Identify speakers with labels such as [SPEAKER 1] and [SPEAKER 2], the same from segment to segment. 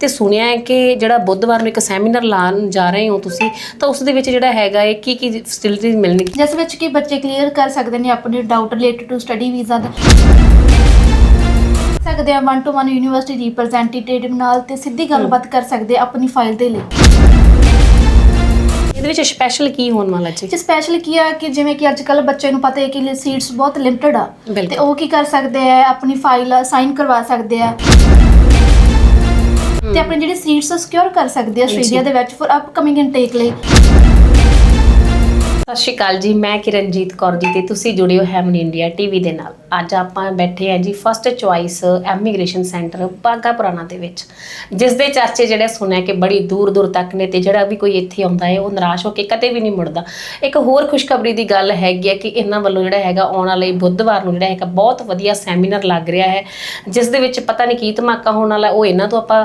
[SPEAKER 1] ਤੇ ਸੁਣਿਆ ਹੈ ਕਿ ਜਿਹੜਾ ਬੁੱਧਵਾਰ ਨੂੰ ਇੱਕ ਸੈਮੀਨਾਰ ਲਾਉਣ ਜਾ ਰਹੇ ਹੋ ਤੁਸੀਂ ਤਾਂ ਉਸ ਦੇ ਵਿੱਚ ਜਿਹੜਾ ਹੈਗਾ ਹੈ ਕੀ ਕੀ ਫੈਸਿਲਿਟੀਜ਼ ਮਿਲਣਗੀਆਂ?
[SPEAKER 2] ਜਿਸ ਵਿੱਚ ਕਿ ਬੱਚੇ ਕਲੀਅਰ ਕਰ ਸਕਦੇ ਨੇ ਆਪਣੇ doubt related to study visa ਦਾ। ਸਕਦੇ ਆ 1 ਟੂ 1 ਯੂਨੀਵਰਸਿਟੀ ਰਿਪਰੈਜ਼ੈਂਟੇਟਿਵ ਨਾਲ ਤੇ ਸਿੱਧੀ ਗੱਲਬਾਤ ਕਰ ਸਕਦੇ ਆ ਆਪਣੀ ਫਾਈਲ ਦੇ ਲਈ।
[SPEAKER 1] ਇਹਦੇ ਵਿੱਚ ਸਪੈਸ਼ਲ ਕੀ ਹੋਣ ਵਾਲਾ ਜੀ?
[SPEAKER 2] ਜੇ ਸਪੈਸ਼ਲ ਕੀ ਆ ਕਿ ਜਿਵੇਂ ਕਿ ਅੱਜ ਕੱਲ ਬੱਚੇ ਨੂੰ ਪਤਾ ਹੈ ਕਿ ਸੀਟਸ ਬਹੁਤ ਲਿਮਟਿਡ ਆ।
[SPEAKER 1] ਬਿਲਕੁਲ।
[SPEAKER 2] ਤੇ ਉਹ ਕੀ ਕਰ ਸਕਦੇ ਆ ਆਪਣੀ ਫਾਈਲ ਸਾਈਨ ਕਰਵਾ ਸਕਦੇ ਆ। ਤੇ ਆਪਣੀ ਜਿਹੜੀ ਸੀਟਸ ਸਿਕਿਉਰ ਕਰ ਸਕਦੇ ਆ ਆਸਟ੍ਰੇਲੀਆ ਦੇ ਵਿੱਚ ਫॉर ਅਪਕਮਿੰਗ ਇਨਟੇਕ ਲਈ।
[SPEAKER 1] ਸਤਿ ਸ਼੍ਰੀ ਅਕਾਲ ਜੀ, ਮੈਂ ਕਿਰਨਜੀਤ ਕੌਰ ਜੀ ਤੇ ਤੁਸੀਂ ਜੁੜੇ ਹੋ ਹੈਮਨ ਇੰਡੀਆ ਟੀਵੀ ਦੇ ਨਾਲ। ਅੱਜ ਆਪਾਂ ਬੈਠੇ ਆ ਜੀ first choice immigration centre Bagha Purana ਦੇ ਵਿੱਚ, ਜਿਸ ਦੇ ਚਰਚੇ ਜਿਹੜੇ ਸੁਣਿਆ ਕਿ ਬੜੀ ਦੂਰ ਦੂਰ ਤੱਕ ਨੇ ਤੇ ਜਿਹੜਾ ਵੀ ਕੋਈ ਇੱਥੇ ਆਉਂਦਾ ਹੈ, ਉਹ ਨਿਰਾਸ਼ ਹੋ ਕੇ ਕਦੇ ਵੀ ਨਹੀਂ ਮੁੜਦਾ। ਇੱਕ ਹੋਰ ਖੁਸ਼ਖਬਰੀ ਦੀ ਗੱਲ ਹੈਗੀ ਹੈ ਕਿ ਇਹਨਾਂ ਵੱਲੋਂ ਜਿਹੜਾ ਹੈਗਾ ਆਉਣ ਵਾਲੇ ਬੁੱਧਵਾਰ ਨੂੰ ਜਿਹੜਾ ਹੈਗਾ ਬਹੁਤ ਵਧੀਆ ਸੈਮੀਨਾਰ ਲੱਗ ਰਿਹਾ ਹੈ, ਜਿਸ ਦੇ ਵਿੱਚ ਪਤਾ ਨਹੀਂ ਕੀ ਧਮਾਕਾ ਹੋਣ ਵਾਲਾ, ਉਹ ਇਹਨਾਂ ਤੋਂ ਆਪਾਂ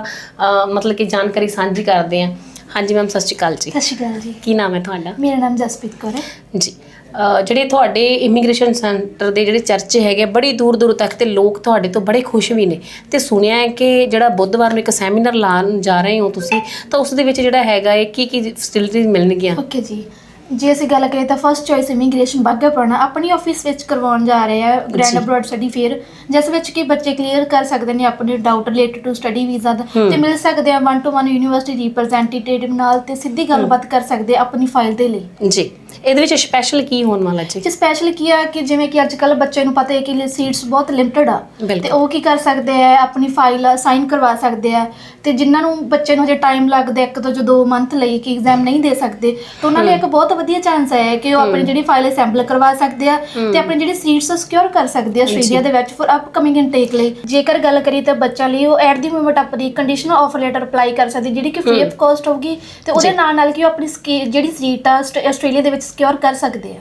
[SPEAKER 1] ਮਤਲਬ ਕਿ ਜਾਣਕਾਰੀ ਸਾਂਝੀ ਕਰਦੇ ਹਾਂ। ਹਾਂਜੀ ਮੈਮ ਸਤਿ ਸ਼੍ਰੀ ਅਕਾਲ ਜੀ।
[SPEAKER 2] ਸਤਿ ਸ਼੍ਰੀ ਅਕਾਲ ਜੀ।
[SPEAKER 1] ਕੀ ਨਾਮ ਹੈ ਤੁਹਾਡਾ?
[SPEAKER 2] ਮੇਰਾ ਨਾਮ ਜਸਪ੍ਰੀਤ ਕੌਰ ਹੈ।
[SPEAKER 1] ਜੀ। ਅਹ ਜਿਹੜੇ ਤੁਹਾਡੇ ਇਮੀਗ੍ਰੇਸ਼ਨ ਸੈਂਟਰ ਦੇ ਜਿਹੜੇ ਚਰਚੇ ਹੈਗੇ ਬੜੀ ਦੂਰ ਦੂਰ ਤੱਕ ਤੇ ਲੋਕ ਤੁਹਾਡੇ ਤੋਂ ਬੜੇ ਖੁਸ਼ ਵੀ ਨੇ। ਤੇ ਸੁਣਿਆ ਹੈ ਕਿ ਜਿਹੜਾ ਬੁੱਧਵਾਰ ਨੂੰ ਇੱਕ ਸੈਮੀਨਾਰ ਲਾਉਣ ਜਾ ਰਹੇ ਹੋ ਤੁਸੀਂ ਤਾਂ ਉਸ ਦੇ ਵਿੱਚ ਜਿਹੜਾ ਹੈਗਾ ਹੈ ਕੀ ਕੀ ਫੈਸਿਲਿਟੀਜ਼ ਮਿਲਣਗੀਆਂ?
[SPEAKER 2] ਓਕੇ ਜੀ। ਜੇ ਅਸੀਂ ਗੱਲ ਕਰੀਏ ਤਾਂ ਫਸਟ ਚੋਇਸ ਇਮੀਗ੍ਰੇਸ਼ਨ ਬਾਗਾ ਪੁਰਾਣਾ ਆਪਣੀ ਆਫਿਸ ਵਿੱਚ ਕਰਵਾਉਣ ਜਾ ਰਹੇ ਆ। ਗ੍ਰੈਂਡ ਅਬਰੋਡ ਸਟੱਡੀ ਫੇਅਰ ਜਿਸ ਵਿੱਚ ਕਿ ਬੱਚੇ ਕਲੀਅਰ ਕਰ ਸਕਦੇ ਨੇ ਆਪਣੇ doubt related to study visa ਦਾ। ਤੇ ਮਿਲ ਸਕਦੇ ਆ 1 ਟੂ 1 ਯੂਨੀਵਰਸਿਟੀ ਰਿਪਰੈਜ਼ੈਂਟੇਟਿਵ ਨਾਲ ਤੇ ਸਿੱਧੀ ਗੱਲਬਾਤ ਕਰ ਸਕਦੇ ਆਪਣੀ ਫਾਈਲ ਦੇ ਲਈ।
[SPEAKER 1] ਜੀ ਇਹਦੇ ਵਿੱਚ ਸਪੈਸ਼ਲ ਕੀ ਹੋਣ ਵਾਲਾ ਜੀ?
[SPEAKER 2] ਜੇ ਸਪੈਸ਼ਲ ਕੀ ਆ ਕਿ ਜਿਵੇਂ ਕਿ ਅੱਜ ਕੱਲ ਬੱਚੇ ਨੂੰ ਪਤਾ ਹੈ ਕਿ ਸੀਟਸ ਬਹੁਤ ਲਿਮਟਿਡ ਆ। ਤੇ ਉਹ ਕੀ ਕਰ ਸਕਦੇ ਆ ਆਪਣੀ ਫਾਈਲ ਸਾਈਨ ਕਰਵਾ ਸਕਦੇ ਆ। ਤੇ ਜਿਨ੍ਹਾਂ ਨੂੰ ਬੱਚੇ ਨੂੰ ਹਜੇ ਟਾਈਮ ਲੱਗਦਾ ਇੱਕ ਤੋਂ ਜੋ ਦੋ ਮੰਥ ਲਈ ਕਿ ਐਗਜ਼ਾਮ ਨਹੀਂ ਦੇ ਸਕਦੇ ਤਾਂ ਉਹਨਾਂ ਲਈ ਇੱਕ ਬਹੁਤ ਵਧੀਆ ਚਾਂਸ ਹੈ ਕਿ ਉਹ ਆਪਣੀ ਜਿਹੜੀ ਫਾਈਲ ਅਸੈਂਬਲ ਕਰਵਾ ਸਕਦੇ ਆ ਤੇ ਆਪਣੀ ਜਿਹੜੀ ਸੀਟਸ ਸਿਕਿਉਰ ਕਰ ਸਕਦੇ ਆ ਆਸਟ੍ਰੇਲੀਆ ਦੇ ਵਿੱਚ ਫॉर ਅਪਕਮਿੰਗ ਇਨਟੇਕ ਲਈ। ਜੇਕਰ ਗੱਲ ਕਰੀਏ ਤਾਂ ਬੱਚਾ ਲਈ ਉਹ ਐਟ ਦੀ ਮੂਮੈਂਟ ਆਪਣੀ ਕੰਡੀਸ਼ਨਲ ਆਫਰ ਲੈਟਰ ਅਪਲਾਈ ਕਰ ਸਕਦੀ ਜਿਹੜੀ ਕਿ ਫ੍ਰੀ ਆਫ ਕਾਸਟ ਹੋਊਗੀ ਤੇ ਉਹਦੇ। ਨਾਲ ਨਾਲ ਕਿ ਉਹ ਆਪਣੀ ਜਿਹੜੀ ਸੀਟ ਆ ਆਸਟ- ਆਸਟ੍ਰੇਲੀਆ ਦੇ ਵਿੱਚ ਸਿਕਿਉਰ ਕਰ ਸਕਦੇ ਆ।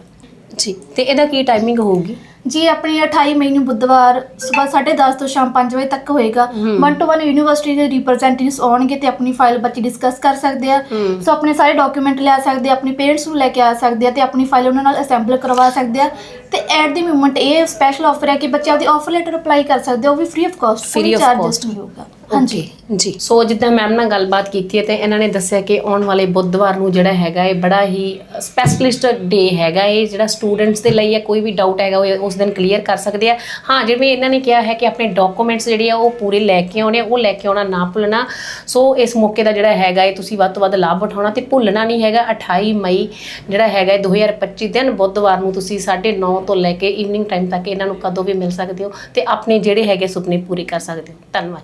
[SPEAKER 1] ਜੀ ਤੇ ਇਹਦਾ ਕੀ ਟਾਈਮਿੰਗ ਹੋਊਗੀ?
[SPEAKER 2] ਜੀ ਆਪਣੀ 28 ਮਈ ਨੂੰ ਬੁੱਧਵਾਰ ਸਵੇਰ 10:30 ਤੋਂ ਸ਼ਾਮ 5 ਵਜੇ ਤੱਕ ਹੋਏਗਾ
[SPEAKER 1] ਹਮ।
[SPEAKER 2] 1 ਟੂ 1 ਯੂਨੀਵਰਸਿਟੀ ਦੇ ਰਿਪਰੈਜ਼ੈਂਟੇਟਿਵਸ ਆਉਣਗੇ ਤੇ ਆਪਣੀ ਫਾਈਲ ਬੱਚੇ ਡਿਸਕਸ ਕਰ ਸਕਦੇ ਆ
[SPEAKER 1] ਹਮ।
[SPEAKER 2] ਸੋ ਆਪਣੇ ਸਾਰੇ ਡਾਕੂਮੈਂਟ ਲਿਆ ਸਕਦੇ ਆ ਆਪਣੇ ਪੇਰੈਂਟਸ ਨੂੰ ਲੈ ਕੇ ਆ ਸਕਦੇ ਆ ਤੇ ਆਪਣੀ ਫਾਈਲ ਉਹਨਾਂ ਨਾਲ ਅਸੈਂਬਲ ਕਰਵਾ ਸਕਦੇ ਆ ਤੇ ਐਟ ਦੀ ਮੂਮੈਂਟ ਇਹ ਸਪੈਸ਼ਲ ਆਫਰ ਹੈ ਕਿ ਬੱਚੇ ਆਪਦੀ ਆਫਰ ਲੈਟਰ ਅਪਲਾਈ ਕਰ ਸਕਦੇ ਆ ਉਹ ਵੀ free of cost
[SPEAKER 1] Free of cost।
[SPEAKER 2] ਨਹੀਂ ਹੋਊਗਾ ਹਾਂਜੀ
[SPEAKER 1] ਜੀ ਸੋ ਜਿੱਦਾਂ ਮੈਮ ਨਾਲ ਗੱਲਬਾਤ ਕੀਤੀ ਹੈ ਤੇ ਇਹਨਾਂ ਨੇ ਦੱਸਿਆ ਕਿ ਆਉਣ ਵਾਲੇ ਬੁੱਧਵਾਰ ਨੂੰ ਜਿਹੜਾ ਹੈਗਾ ਇਹ ਬੜਾ ਹੀ ਸਪੈਸ਼ਲਿਸਟ ਡੇ ਹੈਗਾ ਇਹ ਜਿਹੜਾ ਸਟੂਡੈਂਟਸ ਦੇ ਲਈ ਹੈ ਕੋਈ ਵੀ ਡਾਊਟ ਹੈਗਾ ਉਹ ਉਸ ਦਿਨ ਕਲੀਅਰ ਕਰ ਸਕਦੇ ਆ। ਹਾਂ ਜਿਵੇਂ ਇਹਨਾਂ ਨੇ ਕਿਹਾ ਹੈ ਕਿ ਆਪਣੇ ਡਾਕੂਮੈਂਟਸ ਜਿਹੜੇ ਆ ਉਹ ਪੂਰੇ ਲੈ ਕੇ ਆਉਣੇ ਆ, ਉਹ ਲੈ ਕੇ ਆਉਣਾ ਨਾ ਭੁੱਲਣਾ। ਸੋ ਇਸ ਮੌਕੇ ਦਾ ਜਿਹੜਾ ਹੈਗਾ ਇਹ ਤੁਸੀਂ ਵੱਧ ਤੋਂ ਵੱਧ ਲਾਭ ਉਠਾਉਣਾ ਤੇ ਭੁੱਲਣਾ ਨਹੀਂ ਹੈਗਾ। 28 ਮਈ ਜਿਹੜਾ ਹੈਗਾ ਇਹ 2025 ਦਿਨ ਬੁੱਧਵਾਰ ਨੂੰ ਤੁਸੀਂ 9:30 ਤੋਂ ਲੈ ਕੇ ਈਵਨਿੰਗ ਟਾਈਮ ਤੱਕ ਇਹਨਾਂ ਨੂੰ ਕਦੋਂ ਵੀ ਮਿਲ ਸਕਦੇ ਹੋ ਤੇ ਆਪਣੇ ਜਿਹੜੇ ਹੈਗੇ ਸੁਪਨੇ ਪੂਰੇ ਕਰ ਸਕਦੇ ਹੋ। ਧੰਨਵਾਦ।